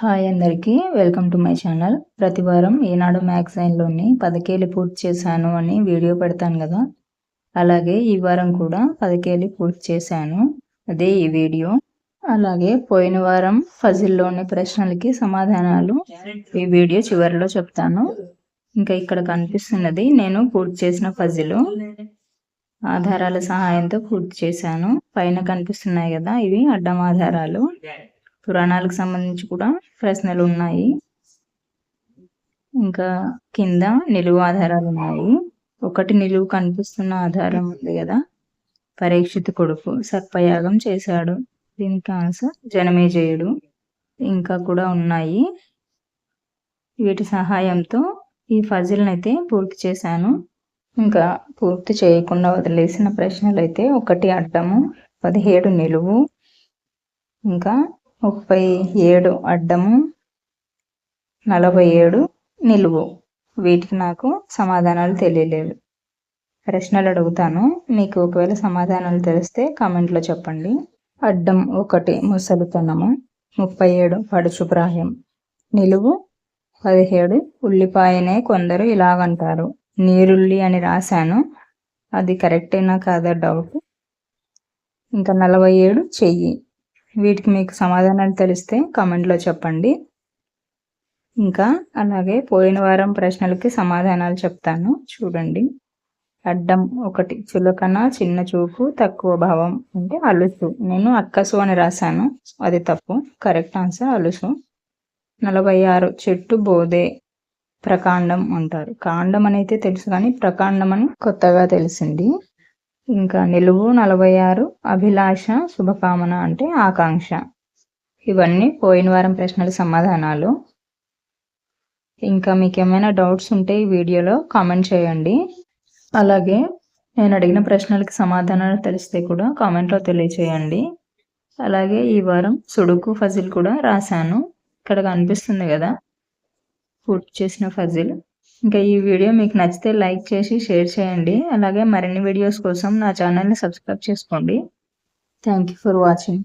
Hi అందరికీ welcome to my channel. ప్రతి వారం ఈనాడు మ్యాగజైన్లోని పదకేలి పూర్తి చేశాను అని వీడియో పెడతాను కదా. అలాగే ఈ వారం కూడా పదకేలి పూర్తి చేశాను. అదే ఈ వీడియో. అలాగే పోయిన వారం ఫజిల్లోని ప్రశ్నలకి సమాధానాలు ఈ వీడియో చివరిలో చెప్తాను. ఇంకా ఇక్కడ కనిపిస్తున్నది నేను పూర్తి చేసిన ఫజిల్ ఆధారాల సహాయంతో పూర్తి చేశాను. పైన కనిపిస్తున్నాయి కదా ఇవి అడ్డం ఆధారాలు. పురాణాలకు సంబంధించి కూడా ప్రశ్నలు ఉన్నాయి. ఇంకా కింద నిలువు ఆధారాలు ఉన్నాయి. ఒకటి నిలువు కనిపిస్తున్న ఆధారం ఉంది కదా. పరీక్షిత్ కొడుకు సర్పయాగం చేశాడు. దీనికి ఆన్సర్ జనమేజయుడు. ఇంకా కూడా ఉన్నాయి. వీటి సహాయంతో ఈ ఫజిల్ని అయితే పూర్తి చేశాను. ఇంకా పూర్తి చేయకుండా వదిలేసిన ప్రశ్నలు అయితే ఒకటి అడ్డము పదిహేడు నిలువు. ఇంకా ముప్పై ఏడు అడ్డము నలభై ఏడు నిలువు. వీటికి నాకు సమాధానాలు తెలియలేదు. ప్రశ్నలు అడుగుతాను. మీకు ఒకవేళ సమాధానాలు తెలిస్తే కామెంట్లో చెప్పండి. అడ్డం ఒకటి ముసలితనము. ముప్పై ఏడు పడుచుప్రాయం నిలువు పదిహేడు ఉల్లిపాయనే కొందరు ఇలాగంటారు. నీరుల్లి అని రాశాను. అది కరెక్టేనా కాదా డౌట్ ఇంకా నలభై ఏడు చెయ్యి. వీటికి మీకు సమాధానాలు తెలిస్తే కామెంట్లో చెప్పండి. ఇంకా అలాగే పోయిన వారం ప్రశ్నలకి సమాధానాలు చెప్తాను. చూడండి. అడ్డం ఒకటి. చులకన చిన్న చూపు తక్కువ భావం అంటే అలుసు. నేను అక్కసు అని రాశాను. అది తప్పు. కరెక్ట్ ఆన్సర్ అలుసు. నలభై ఆరు. చెట్టు బోధే ప్రకాండం అంటారు. కాండం అని అయితే తెలుసు కానీ ప్రకాండం అని కొత్తగా తెలిసింది. ఇంకా నిలువు నలభై ఆరు అభిలాష శుభకామన అంటే ఆకాంక్ష. ఇవన్నీ పోయిన వారం ప్రశ్నల సమాధానాలు. ఇంకా మీకు ఏమైనా డౌట్స్ ఉంటే ఈ వీడియోలో కామెంట్ చేయండి. అలాగే నేను అడిగిన ప్రశ్నలకి సమాధానాలు తెలిస్తే కూడా కామెంట్లో తెలియచేయండి. అలాగే ఈ వారం సుడుకు ఫజిల్ కూడా రాశాను. ఇక్కడ కనిపిస్తుంది కదా? పూర్తి చేసిన ఫజిల్. ఇంకా ఈ వీడియో మీకు నచ్చితే లైక్ చేసి షేర్ చేయండి. అలాగే మరిన్ని వీడియోస్ కోసం నా ఛానల్ని సబ్స్క్రైబ్ చేసుకోండి. Thank you for watching.